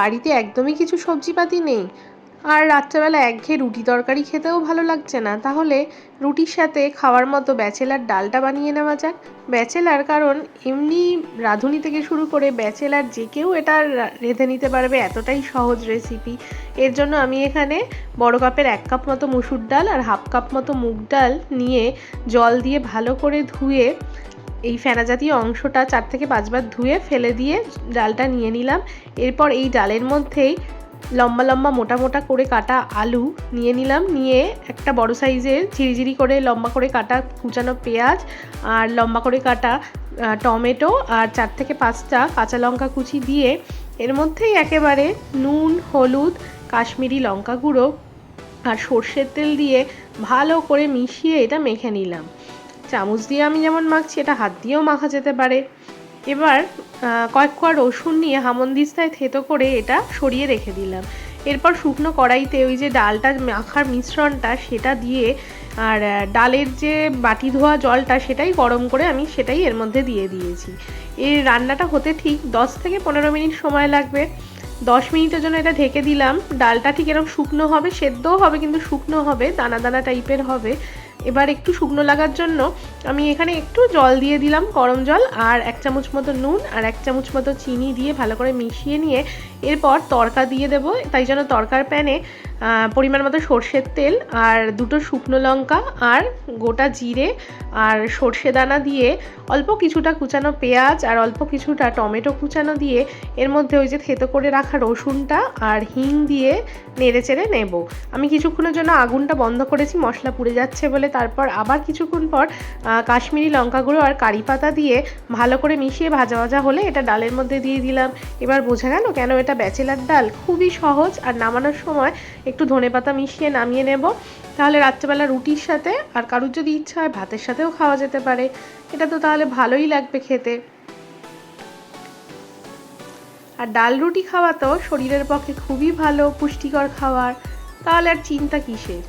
বাড়িতে একদমই কিছু সবজিপাতি নেই। আর রাত্রেবেলা একঘেয়ে রুটি তরকারি খেতেও ভালো লাগছে না। তাহলে রুটির সাথে খাওয়ার মতো ব্যাচেলার ডালটা বানিয়ে নেওয়া যাক। ব্যাচেলার কারণ এমনি রাঁধুনি থেকে শুরু করে ব্যাচেলার যে কেউ এটা রেঁধে নিতে পারবে। এতটাই সহজ রেসিপি এর জন্য আমি এখানে বড় কাপের এক কাপ মতো মুসুর ডাল আর হাফ কাপ মতো মুগ ডাল নিয়ে জল দিয়ে ভালো করে ধুয়ে এই ফেনা জাতীয় অংশটা চার থেকে পাঁচবার ধুয়ে ফেলে দিয়ে ডালটা নিয়ে নিলাম। এরপর এই ডালের মধ্যেই লম্বা লম্বা মোটা মোটা করে কাটা আলু নিয়ে নিলাম। নিয়ে একটা বড় সাইজের ঝিরিঝিরি করে লম্বা করে কাটা কুচানো পেঁয়াজ আর লম্বা করে কাটা টমেটো আর চার থেকে পাঁচটা কাঁচা লঙ্কা কুচি দিয়ে এর মধ্যেই একেবারে নুন, হলুদ, কাশ্মীরি লঙ্কা গুঁড়ো আর সর্ষের তেল দিয়ে ভালো করে মিশিয়ে এটা মেখে নিলাম। চামচ দিয়ে আমি যেমন মাখছি, এটা হাত দিয়েও মাখা যেতে পারে। এবার কয়েক কোয়া রসুন নিয়ে হামন্দিস্তায় থেতো করে এটা সরিয়ে রেখে দিলাম। এরপর শুকনো কড়াইতে ওই যে ডালটা মাখার মিশ্রণটা, সেটা দিয়ে আর ডালের যে বাটি ধোয়া জলটা, সেটাই গরম করে আমি সেটাই এর মধ্যে দিয়ে দিয়েছি। এই রান্নাটা হতে ঠিক দশ থেকে পনেরো মিনিট সময় লাগবে। দশ মিনিটের জন্য এটা ঢেকে দিলাম। ডালটা ঠিক এরকম শুকনো হবে, সেদ্ধও হবে, কিন্তু শুকনো হবে, দানা দানা টাইপের হবে। এবার একটু শুকনো লাগার জন্য আমি এখানে একটু জল দিয়ে দিলাম, গরম জল, আর এক চামচ মতো নুন আর এক চামচ মতো চিনি দিয়ে ভালো করে মিশিয়ে নিয়ে এরপর তরকা দিয়ে দেবো। তাই জন্য তরকার প্যানে পরিমাণ মতো সর্ষের তেল আর দুটো শুকনো লঙ্কা আর গোটা জিরে আর সর্ষে দানা দিয়ে অল্প কিছুটা কুচানো পেঁয়াজ আর অল্প কিছুটা টমেটো কুচানো দিয়ে এর মধ্যে ওই যে থেতো করে রাখা রসুনটা আর হিং দিয়ে নেড়ে চেড়ে নেব। আমি কিছুক্ষণের জন্য আগুনটা বন্ধ করেছি, মশলা পুড়ে যাচ্ছে বলে। তারপর আবার কিছুক্ষণ পর কাশ্মীরি লঙ্কাগুলো আর কারি পাতা দিয়ে ভালো করে মিশিয়ে ভাজা ভাজা হলে এটা ডালের মধ্যে দিয়ে দিলাম। এবার বোঝা গেল কেন এটা ব্যাচেলার ডাল। খুবই সহজ আর নামানোর সময় একটু ধনে পাতা মিশিয়ে নামিয়ে নেব। তাহলে রাত্রেবেলা রুটির সাথে আর কারুর যদি ইচ্ছা হয় ভাতের সাথেও খাওয়া যেতে পারে। এটা তো তাহলে ভালোই লাগবে খেতে। আর ডাল রুটি খাওয়া তো শরীরের পক্ষে খুবই ভালো, পুষ্টিকর খাবার। তাহলে আর চিন্তা কিসের?